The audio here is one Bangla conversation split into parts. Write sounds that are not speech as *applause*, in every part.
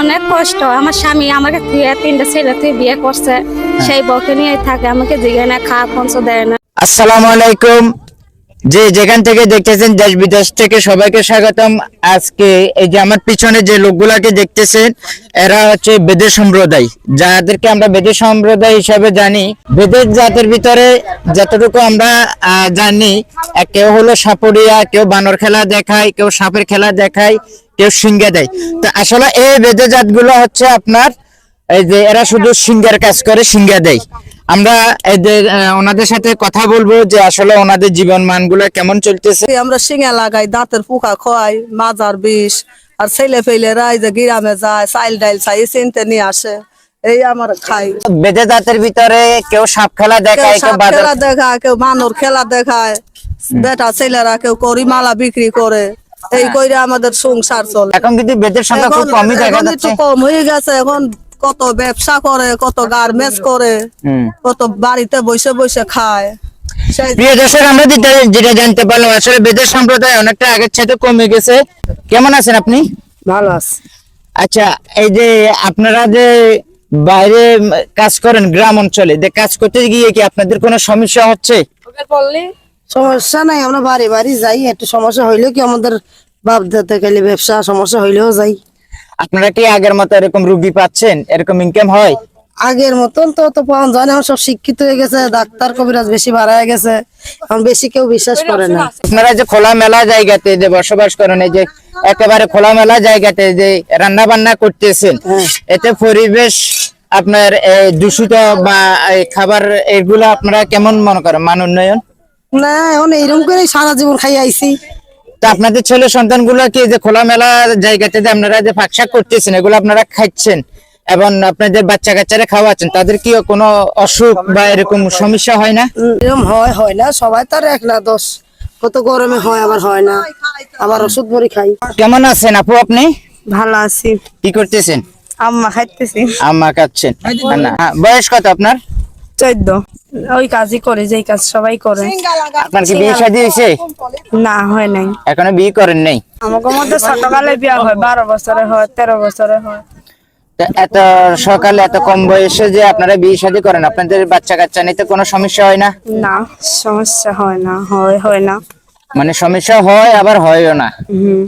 অনেক কষ্ট। আমার স্বামী আমাকে থুয়ে তিনটা ছেলে তুই বিয়ে করছে। সেই বউকে নিয়ে থাকে আমাকে জিগে না খা খঞ্চ দেয় না। আসসালামু আলাইকুম। যে যেখান থেকে দেখতেছেন দেশ বিদেশ থেকে সবাইকে স্বাগতম। আজকে এই যে আমার পিছনে যে লোকগুলাকে দেখতেছেন, এরা হচ্ছে বেদের সম্প্রদায়। যাদেরকে আমরা বেদের সম্প্রদায় হিসাবে জানি, বেদের জাতের ভিতরে যতটুকু আমরা জানি কেউ হলো সাপুরিয়া কেউ বানর খেলা দেখায়, কেউ সাপের খেলা দেখায়, কেউ সিংহে দেয়। তো আসলে এই বেদের জাতগুলো হচ্ছে আপনার, এই যে এরা শুধু সিংহের কাজ করে, সিংহে দেয়। আমরা এদের ওনাদের সাথে কথা বলব যে আসলে ওনাদের জীবন মানগুলো কেমন চলতেছে। আমরা শিঙে লাগাই দাঁতের পোকা খোয়াই মাজার বিষ আর ছেলে ফেলে রাই যে গ্রামে যায় চাইল ডাইল চাই চিনতে নিয়ে আসে এই আমার খাই। বেদে জাতের ভিতরে কেউ সাপ খেলা দেখায় কেউ খেলা দেখায় কেউ বানর খেলা দেখায় বেটা ছেলেরা কেউ করি মালা বিক্রি করে এই কইরা আমাদের সংসার চলে। এখন কিন্তু বেদের সংখ্যা খুব কমই দেখা যাচ্ছে। কম হয়ে গেছে এখন কত ব্যবসা করে কত গার্মেন্টস করে কত বাড়িতে বসে বসে খায়। প্রিয় দর্শক আমরা যেটা যেটা জানতে পারলাম আসলে বেদের সম্প্রদায় অনেকটা আগের সাথে কমে গেছে। কেমন আছেন আপনি? ভালো আছে। আচ্ছা এই যে আপনারা যে বাইরে কাজ করেন গ্রাম অঞ্চলে যে কাজ করতে গিয়ে কি আপনাদের কোনো সমস্যা হচ্ছে? সমস্যা নাই আমরা বাড়ি বাড়ি যাই একটু সমস্যা হইলেও কি আমাদের বাপ দাদা গেলে ব্যবসা সমস্যা হইলেও যাই। আপনারা কি আগের মতো এরকম রুগী পাচ্ছেন? এরকম ইনকাম হয়? আগের মতন তো তো পাওয়া যায় না। সব শিক্ষিত হয়ে গেছে ডাক্তার কবিরাজ বেশি বাড়ায় গেছে। এখন বেশি কেউ বিশ্বাস করে না। আপনারা যে খোলা মেলা জায়গাতে যে বসবাস করেন এই যে একেবারে খোলামেলা জায়গাতে যে রান্না বান্না করতেছেন এতে পরিবেশ আপনার দূষিত বা খাবার এগুলো আপনারা কেমন মনে করেন? মান উন্নয়ন? না এখন এইরকম করে সারা জীবন খাই আইছি। তা আপনাদের ছেলে সন্তানগুলো কি যে খোলামেলা জায়গাতে যে আপনারা যে ফাঁকশাক করতেছেন এগুলো আপনারা খাচ্ছেন এবং আপনাদের বাচ্চা কাচ্চারা খাওয়াচ্ছেন তাদের কি কোনো অসুখ বা এরকম সমস্যা হয় না? এরকম হয় হয় না সবাই তার এক না দশ। কত গরমে হয় আবার হয় না। আবার ওষুধ বড়ি খাই। কেমন আছেন আপু আপনি? ভালো আছি। কি করতেছেন? আম্মা খাইতেছি। আম্মা খাচ্ছেন। হ্যাঁ, বয়স কত আপনার? চোদ্দ। ওই কাজই করে যেই কাজ সবাই করে। আপনার কি বিয়ে শাদী হয়েছে? না হয় নাই। এখনও বিয়ে করেন নাই? আমাকে মধ্যে বিয়া হয় বারো বছরে হয় তেরো বছরে হয়। এত সকালে এত কম বয়সে যে আপনারা বিয়ে শাদী করেন আপনাদের বাচ্চা কাচ্চা নিতে কোনো সমস্যা হয় না? না সমস্যা হয় না হয় হয় না। মানে সমস্যা হয় আবার হয়ও না।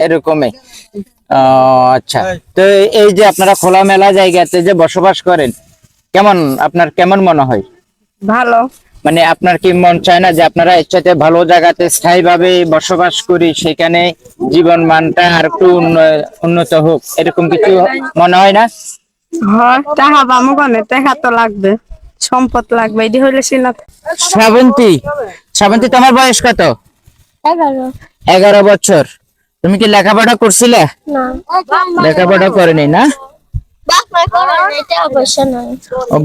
এরকমই। আচ্ছা। তো এই যে আপনারা খোলামেলা জায়গাতে যে বসবাস করেন কেমন আপনার কেমন মনে হয়? ভালো। মানে আপনার কি মন চায় না যে আপনারা ইচ্ছাতে ভালো জায়গাতে স্থায়ী ভাবে বসবাস করি সেখানে জীবন মানটা আর একটু উন্নত হোক এরকম কিছু মনে হয় না? হয় টাকা বামো কনে টাকা তো লাগবে সম্পদ লাগবে এটি হইলে সিনা শ্রাবন্তী শ্রাবন্তী তোমার বয়স কত? এগারো। এগারো বছর। তুমি কি লেখাপড়া করছিলে? না। লেখাপড়া করেনি না?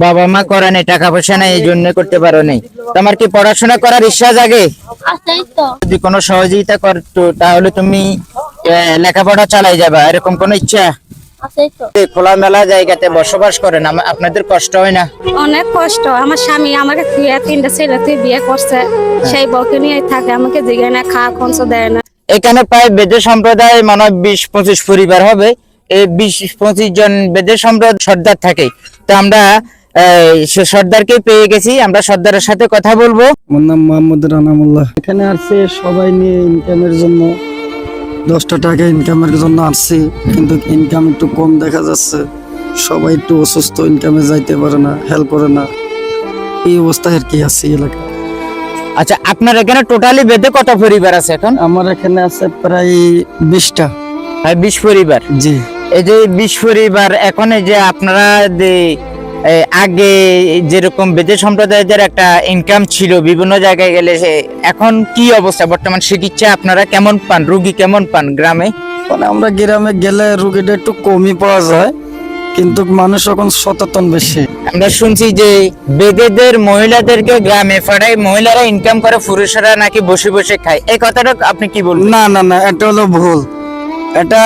বাবা মা করে নাই টাকা পয়সা নাই। এই জন্য করতে পারো নাই। তোমার কি পড়াশোনা করার ইচ্ছা জাগে? যদি কোনো সহযোগিতা করতো তাহলে তুমি লেখাপড়া চালাই যাবে এরকম কোনো ইচ্ছা? আছেই তো। খোলামেলা জায়গাতে বসবাস করেন আপনাদের কষ্ট হয় না? অনেক কষ্ট। আমার স্বামী আমাকে তিনটা ছেলে তুই বিয়ে করছে। সেই বউকে নিয়ে থাকে আমাকে জিগে না খাওয়া পঞ্চ দেয় না। এখানে প্রায় বেদে সম্প্রদায় মনে হয় বিশ পঁচিশ পরিবার হবে। বিশ পঁচিশ জন বেদের সম্প্রদায় সর্দার থাকে। তো আমরা সর্দারকে পেয়ে গেছি। আমরা সর্দারের সাথে কথা বলব। আমার নাম মোহাম্মদ রানামুল্লাহ। এখানে আসছে সবাই নিয়ে ইনকামের জন্য। দশটা টাকা ইনকামের জন্য আসছে কিন্তু ইনকাম একটু কম দেখা যাচ্ছে। সবাই একটু অসুস্থ ইনকামে যাইতে পারে না হেল্প করে না। এই অবস্থায় আর কি আছে এই এলাকায়। আচ্ছা আপনার এখানে টোটালি বেদে কত পরিবার আছে এখন? আমার এখানে আছে প্রায় বিশটা। বিশ পরিবার? জি। এই যে বিশ পরিবার এখন এই যে আপনারা যে আগে যেরকম বেদে সম্প্রদায়ের একটা ইনকাম ছিল বিভিন্ন জায়গায় গেলে এখন কি অবস্থা? বর্তমান চিকিৎসা আপনারা কেমন পান? রুগী কেমন পান গ্রামে? মানে আমরা গ্রামে গেলে রুগীটা একটু কমই পাওয়া যায় কিন্তু মানুষ এখন সচেতন বেশি। আমরা শুনছি যে বেদেদের মহিলাদেরকে গ্রামে পাঠায় মহিলারা ইনকাম করে পুরুষরা নাকি বসে বসে খায়। এই কথাটা আপনি কি বলবেন? না না না এটা হলো ভুল। এটা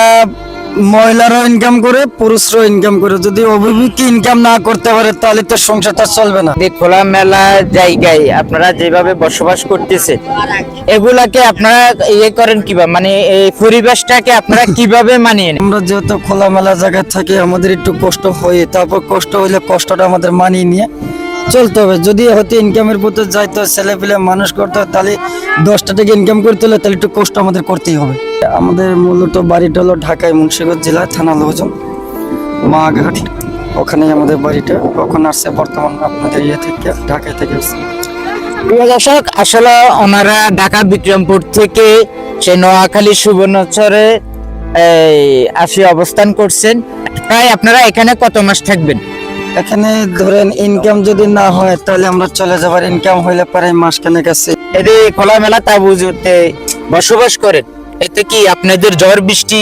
মহিলারাও ইনকাম করে পুরুষরাও ইনকাম করে। যদি অভিভাবক ইনকাম না করতে পারে তাহলে তো সংসারটা চলবে না। এই খোলামেলা জায়গায় আপনারা যেভাবে বসবাস করতেছে এগুলাকে আপনারা ইয়ে করেন কীভাবে মানে এই পরিবেশটাকে আপনারা *laughs* কীভাবে মানিয়ে নেন? আমরা যেহেতু খোলামেলা জায়গায় থাকি আমাদের একটু কষ্ট হয় তারপর কষ্ট হইলে কষ্টটা আমাদের মানিয়ে নিয়ে চলতে হবে। যদি হয়তো ইনকামের পথে যাইতো ছেলে পেলে মানুষ করতে তাহলে দশটা থেকে ইনকাম করতে হলে তাহলে একটু কষ্ট আমাদের করতেই হবে। আমাদের মূলত বাড়িটা হলো ঢাকায় মুন্সিগঞ্জ জেলায় থানা লোহজন মাঘাট ওখানেই আমাদের বাড়িটা। ওখানে আসছে বর্তমান আপনাদের ইয়ে থেকে, ঢাকায় থেকে প্রিয় দর্শক, আসলে ওনারা ঢাকা বিক্রমপুর থেকে সেই নোয়াখালী সুবর্ণচরে আসি অবস্থান করছেন। প্রায় আপনারা এখানে কত মাস থাকবেন? এখানে ধরেন ইনকাম যদি না হয় তাহলে আমরা চলে যাবার ইনকাম হইলে পারে মাসখানেক আছে। এতে খোলামেলা তাবুজতে বসবাস করেন এতে কি আপনাদের ঝড় বৃষ্টি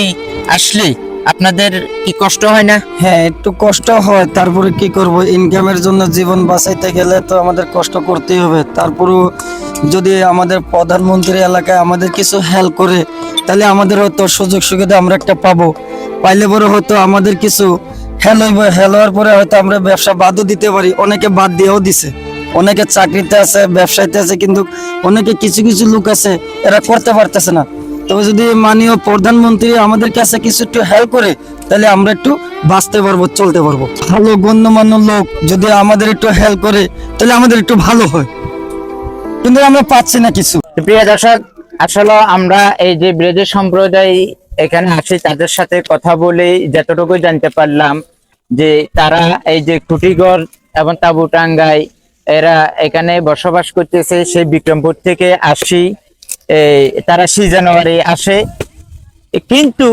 আসলে? আপনাদের কি কষ্ট হয় না? হ্যাঁ একটু কষ্ট হয় তারপরে কি করব? ইনকামের জন্য জীবন বাঁচাইতে গেলে তো আমাদের কষ্ট করতেই হবে। তারপরেও যদি আমাদের প্রধানমন্ত্রী এলাকায় আমাদের কিছু হেল্প করে তাহলে আমাদের হয়তো সুযোগ সুবিধা আমরা একটা পাবো। পাইলে বড় হয়তো আমাদের কিছু হেল হইব পরে হয়তো আমরা ব্যবসা বাদও দিতে পারি। অনেকে বাদ দিয়েও দিছে। অনেকে চাকরিতে আছে, ব্যবসায়ীতে আছে, কিন্তু অনেকে কিছু কিছু লোক আছে, এরা করতে পারতেছে না। তবে যদি মাননীয় প্রধানমন্ত্রী আমাদের কাছে কিছু একটু হেল্প করে, তাহলে আমরা একটু বাঁচতে পারব, চলতে পারব। ভালো, গণ্যমান্য লোক যদি আমাদের একটু হেল্প করে, তাহলে আমাদের একটু ভালো হয়। কিন্তু আমরা পাচ্ছি না কিছু। প্রিয় দর্শক, আসলে আমরা এই যে ব্রেজের সম্প্রদায় এখানে আসি, তাদের সাথে কথা বলে যতটুকু জানতে পারলাম যে তারা এই যে খুঁটিগড় এবং তাবু টাঙ্গাই, এরা এখানে বসবাস করতেছে সেই বিক্রমপুর থেকে আসি তারা সি জানুয়ারি আসে। কিন্তু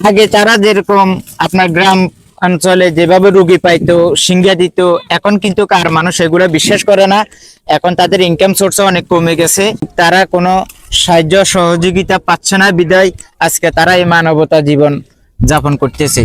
আগে তারা যেরকম আপনার গ্রাম অঞ্চলে যেভাবে রুগী পাইতো সিঙ্গা দিত, এখন কিন্তু কার মানুষ এগুলো বিশ্বাস করে না। এখন তাদের ইনকাম সোর্স অনেক কমে গেছে। তারা কোনো সাহায্য সহযোগিতা পাচ্ছে না বিদায়। আজকে তারা এই মানবতা জীবন যাপন করতেছে।